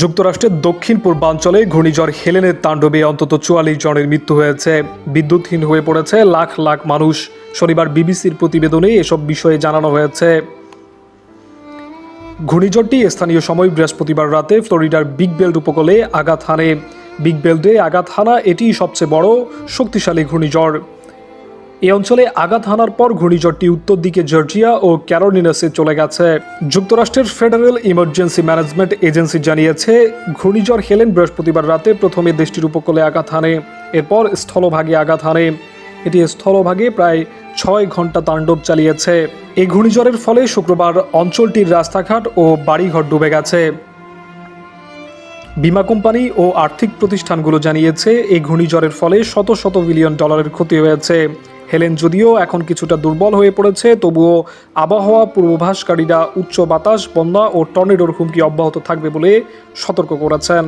যুক্তরাষ্ট্রের দক্ষিণ পূর্বাঞ্চলে ঘূর্ণিঝড় হেলেনের তাণ্ডবে অন্তত চুয়াল্লিশ জনের মৃত্যু হয়েছে। বিদ্যুৎহীন হয়ে পড়েছে লাখ লাখ মানুষ। শনিবার বিবিসির প্রতিবেদনে এসব বিষয়ে জানানো হয়েছে। ঘূর্ণিঝড়টি স্থানীয় সময় বৃহস্পতিবার রাতে ফ্লোরিডার বিগ বেল্ট উপকূলে আঘাত হানে। বিগ বেল্টে আঘাত হানা এটি সবচেয়ে বড় শক্তিশালী ঘূর্ণিঝড়। এই অঞ্চলে আঘাত হানার পর ঘূর্ণিঝড়টি উত্তর দিকে জর্জিয়া ও ক্যারোলিনাসে চলে গেছে। যুক্তরাষ্ট্রের ফেডারেল ইমার্জেন্সি ম্যানেজমেন্ট এজেন্সি জানিয়েছে, ঘূর্ণিঝড় হেলেন বৃহস্পতিবার রাতে প্রথমে দেশটির উপকূলে আঘাত হানে, এরপর স্থলভাগে আঘাত হানে। এটি স্থলভাগে প্রায় ছয় ঘণ্টা তাণ্ডব চালিয়েছে। এই ঘূর্ণিঝড়ের ফলে শুক্রবার অঞ্চলটির রাস্তাঘাট ও বাড়িঘর ডুবে গেছে। বিমা কোম্পানি ও আর্থিক প্রতিষ্ঠানগুলো জানিয়েছে, এই ঘূর্ণিঝড়ের ফলে শত শত বিলিয়ন ডলারের ক্ষতি হয়েছে। হেলেন যদিও এখন কিছুটা দুর্বল হয়ে পড়েছে, তবুও আবহাওয়া পূর্বভাসকারীরা উচ্চ বাতাস, বন্যা ও টর্নেডোর হুমকি অব্যাহত থাকবে বলে সতর্ক করেছেন।